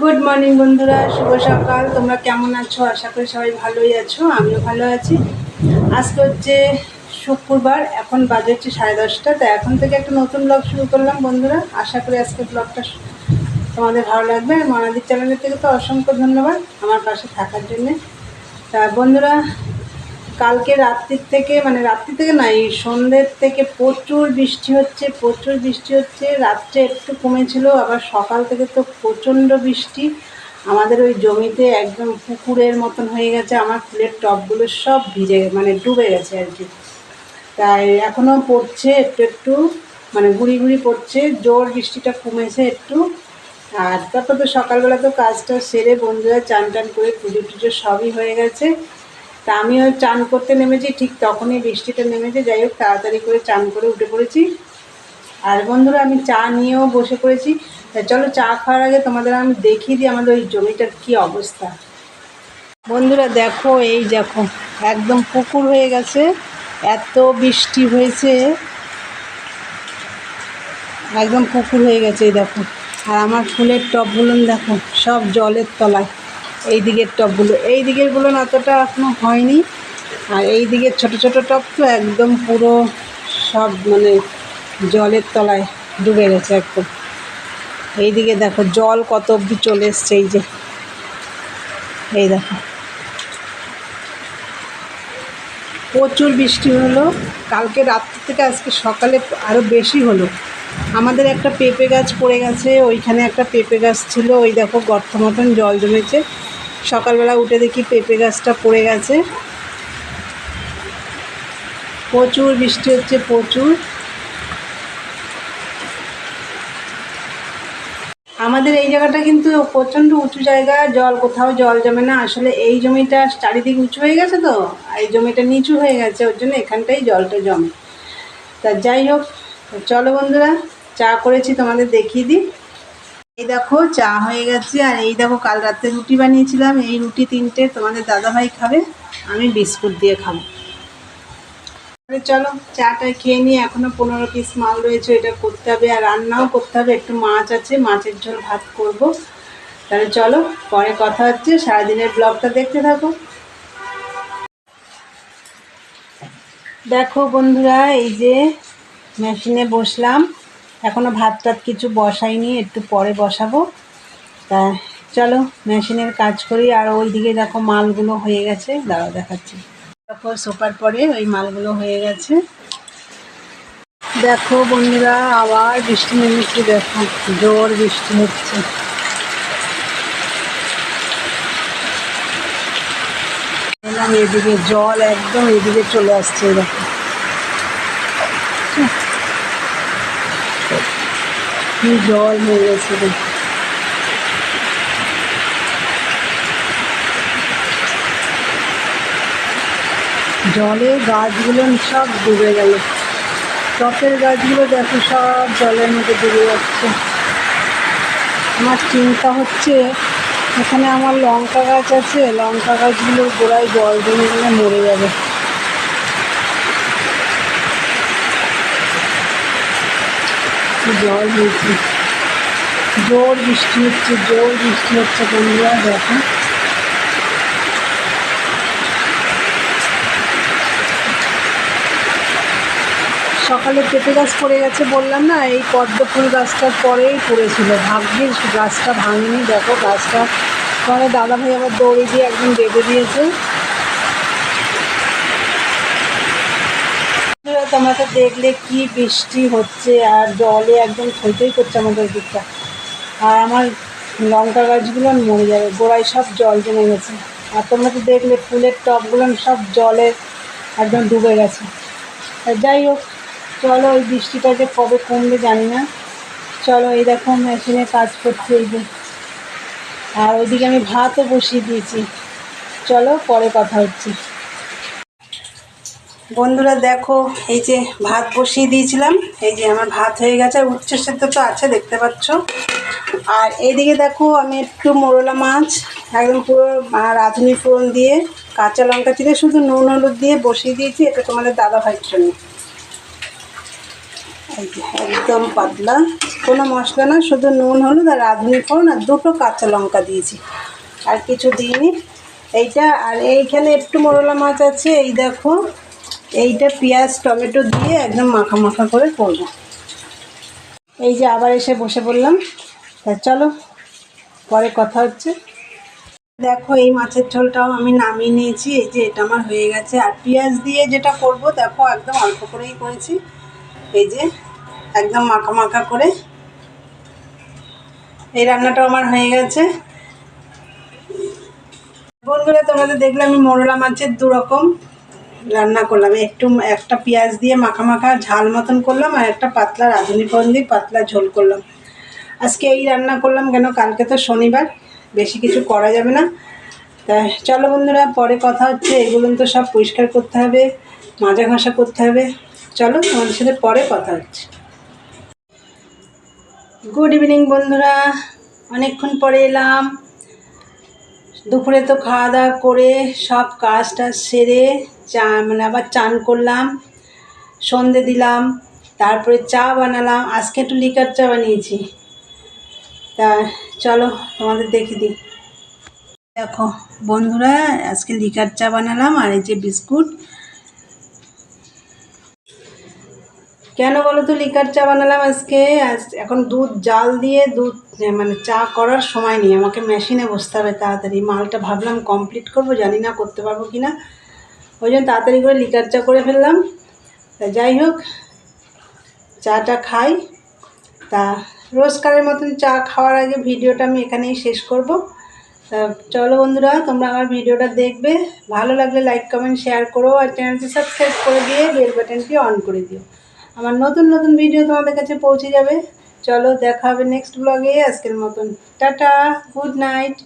Good morning বন্ধুরা। শুভ সকাল। তোমরা কেমন আছো? আশা করি সবাই ভালোই আছো। আমিও ভালো আছি। আজকে হচ্ছে শুক্রবার। এখন বাজে হচ্ছে সাড়ে দশটা। তো এখন থেকে একটা নতুন ব্লগ শুরু করলাম, বন্ধুরা। আশা করি আজকে ব্লগটা তোমাদের ভালো লাগবে। আর মনাদির চ্যানেলের থেকে তো অসংখ্য ধন্যবাদ আমার পাশে থাকার জন্যে। তা বন্ধুরা কালকে রাত্রির থেকে মানে রাত্রি থেকে না, এই সন্ধ্যের থেকে প্রচুর বৃষ্টি হচ্ছে, প্রচুর বৃষ্টি হচ্ছে। রাত্রে একটু কমেছিল, আবার সকাল থেকে তো প্রচণ্ড বৃষ্টি। আমাদের ওই জমিতে একদম পুকুরের মতন হয়ে গেছে, আমার ফুলের টবগুলো সব ভিজে মানে ডুবে গেছে আর কি। তাই এখনও পড়ছে একটু একটু মানে গুড়ি গুড়ি পড়ছে, জোর বৃষ্টিটা কমেছে একটু। আর তারপর তো সকালবেলা তো কাজটা সেরে বন্ধুরা চান টান করে পুজো টুজো সবই হয়ে গেছে। তা আমিও চান করতে নেমেছি, ঠিক তখনই বৃষ্টিটা নেমেছে, যাই হোক তাড়াতাড়ি করে চান করে উঠে পড়েছি। আর বন্ধুরা, আমি চা নিয়েও বসে পড়েছি। তা চলো চা খাওয়ার আগে তোমাদের আমি দেখিয়ে দিই আমাদের ওই জমিটার কী অবস্থা। বন্ধুরা, দেখো, এই দেখো, একদম পুকুর হয়ে গেছে, এত বৃষ্টি হয়েছে। একদম পুকুর হয়ে গেছে, এই দেখো। আর আমার ফুলের টবগুলো দেখো, সব জলের তলায়। এই দিকের টবগুলো এই দিকেরগুলো অতটা এখনও হয়নি। আর এই দিকের ছোট ছোট টব তো একদম পুরো সব মানে জলের তলায় ডুবে গেছে একদম। এই দিকে দেখো জল কত অবধি চলে এসছে, এই যে। এই দেখো। প্রচুর বৃষ্টি হলো। কালকে রাত্রি থেকে আজকে সকালে আরও বেশি হলো। আমাদের একটা পেঁপে গাছ পড়ে গেছে, ওইখানে একটা পেঁপে গাছ ছিল, ওই দেখো গর্ত মতন জল জমেছে। সকালবেলা উঠে দেখি পেঁপে গাছটা পড়ে গেছে। প্রচুর বৃষ্টি হচ্ছে, প্রচুর। আমাদের এই জায়গাটা কিন্তু প্রচণ্ড উঁচু জায়গা, জল কোথাও জল জমে না। আসলে এই জমিটা চারিদিকে উঁচু হয়ে গেছে তো এই জমিটা নিচু হয়ে গেছে, ওর জন্য এখানটাই জলটা জমে। তা যাই হোক চলো বন্ধুরা, চা করেছি, তোমাদের দেখিয়ে দিই। এই দেখো, চা হয়ে গেছে, আর এই দেখো, কাল রাতে রুটি বানিয়েছিলাম। এই রুটি তিনটে তোমাদের দাদাভাই খাবে, আমি বিস্কুট দিয়ে খাব। চলো, চাটা খেয়ে নিয়ে এখনও পনেরো পিস মাল রয়েছে, এটা করতে হবে, আর রান্নাও করতে হবে। একটু মাছ আছে, মাছের ঝোল ভাত করব। তাহলে চলো, পরে কথা হচ্ছে, সারাদিনের ব্লগটা দেখতে থাকো। দেখো বন্ধুরা, এই যে মেশিনে বসলাম। এখনও ভাত টাত কিছু বসাইনি, একটু পরে বসাবো। তা চলো, মেশিনের কাজ করি। আর ওই দিকে দেখো মালগুলো হয়ে গেছে। দাঁড়াও, দেখাচ্ছি। দেখো সোপার পরে ওই মালগুলো হয়ে গেছে। দেখো বন্ধুরা, আবার বৃষ্টি নেমেছে, দেখো, জোর বৃষ্টি হচ্ছে। এদিকে, জল একদম এদিকে চলে আসছে, দেখো। কি জল হয়ে গেছে জলে গাছগুলো সব ডুবে গেল। টপের গাছগুলো দেখো সব জলের মধ্যে ডুবে যাচ্ছে। আমার চিন্তা হচ্ছে, এখানে আমার লঙ্কা গাছ আছে, লঙ্কা গাছগুলোর গোড়ায় জল জমে গেলে মরে যাবে। জল হয়েছে জোর বৃষ্টি হচ্ছে, জোর বৃষ্টি হচ্ছে বন্ধুরা, দেখো। সকালে পেঁপে গাছ পড়ে গেছে বললাম না, এই পদ্ম ফুল গাছটার পরেই পড়েছিল। ভাগ্যিস গাছটা ভাঙেনি, দেখো গাছটা। পরে দাদাভাই আবার দৌড়ে দিয়ে একদম বেঁধে দিয়েছে। বন্ধুরা, তোমরা তো দেখলে কি বৃষ্টি হচ্ছে আর জলে একদম থইথই করছে আমাদের দিকটা। আর আমার লঙ্কা গাছগুলো মরে যাবে গোড়ায় সব জল জমে গেছে। আর তোমরা তো দেখলে ফুলের টবগুলো সব জলে একদম ডুবে গেছে। যাই হোক চলো ওই বৃষ্টিটা যে কবে কমবে জানি না। চলো এই দেখো মেশিনে কাজ করছে এই যে। আর ওইদিকে আমি ভাতও বসিয়ে দিয়েছি। চলো পরে কথা হচ্ছে। বন্ধুরা দেখো, এই যে ভাত বসিয়ে দিয়েছিলাম, এই যে আমার ভাত হয়ে গেছে, আর উচ্চ সেদ্ধ তো আছে, দেখতে পাচ্ছ। আর এইদিকে দেখো, আমি একটু মোরলা মাছ, একদম পুরো রাঁধুনি ফোড়ন দিয়ে, কাঁচা লঙ্কা চিড়ে, শুধু নুন হলুদ দিয়ে বসিয়ে দিয়েছি, এটা তোমাদের দাদা ভাইয়ের জন্য। এই যে একদম পাতলা, কোনো মশলা না, শুধু নুন হলুদ আর রাঁধুনি ফোড়ন আর দুটো কাঁচা লঙ্কা দিয়েছি। আর কিছু দিইনি, এইটা, আর এইখানে একটু মোরলা মাছ আছে, এই দেখো এইটা পেঁয়াজ, টমেটো দিয়ে একদম মাখা মাখা করে করব। এই যে আবার এসে বসে পড়লাম। তা চলো, পরে কথা হচ্ছে। দেখো, এই মাছের ঝোলটাও আমি নামিয়ে নিয়েছি। এই যে এটা আমার হয়ে গেছে। আর পেঁয়াজ দিয়ে যেটা করব, দেখো, একদম অল্প করেই করেছি। এই যে একদম মাখা মাখা করে। এই রান্নাটাও আমার হয়ে গেছে। বন্ধুরা, তোমাদের দেখলে আমি মোরলা মাছের দু রকম রান্না করলাম। একটু একটা পেঁয়াজ দিয়ে মাখা মাখা ঝাল মতন করলাম আর একটা পাতলা রাঁধুনি ফোড়ন দিয়ে পাতলা ঝোল করলাম। আজকে এই রান্না করলাম কেন? কালকে তো শনিবার, বেশি কিছু করা যাবে না। তা চলো বন্ধুরা, পরে কথা হচ্ছে। এগুলো তো সব পরিষ্কার করতে হবে, মাজা ঘষা করতে হবে। চলো, তোমাদের সাথে পরে কথা হচ্ছে। গুড ইভিনিং বন্ধুরা, অনেকক্ষণ পরে এলাম। দুপুরে তো খাওয়া দাওয়া করে সব কাজ টাজ সেরে চা মানে আবার চান করলাম, সন্ধে দিলাম, তারপরে চা বানালাম, আজকে একটু লিকার চা বানিয়েছি। তা চলো তোমাদের দেখে দিই। দেখো বন্ধুরা, আজকে লিকার চা বানালাম আর এই যে বিস্কুট। কেন বলো তো লিকার চা বানালাম আজকে? আজ এখন দুধ, জাল দিয়ে দুধ মানে চা করার সময় নেই। আমাকে মেশিনে বসতে হবে তাড়াতাড়ি। মালটা ভাবলাম কমপ্লিট করব, জানি না করতে পারব কি না ওই জন্য তাড়াতাড়ি করে লিকার চা করে ফেললাম। যাই হোক, চাটা খাই। তা রোজকারের মতন চা খাওয়ার আগে ভিডিওটা আমি এখানেই শেষ করব। তা চলো বন্ধুরা, তোমরা আমার ভিডিওটা দেখবে। ভালো লাগলে লাইক কমেন্ট শেয়ার করো আর চ্যানেলটি সাবস্ক্রাইব করে দিয়ে বেল বাটনটি অন করে দিও। আমার নতুন নতুন ভিডিও তোমাদের কাছে পৌঁছে যাবে। চলো দেখা হবে নেক্সট ব্লগে আজকের মতন টাটা গুড নাইট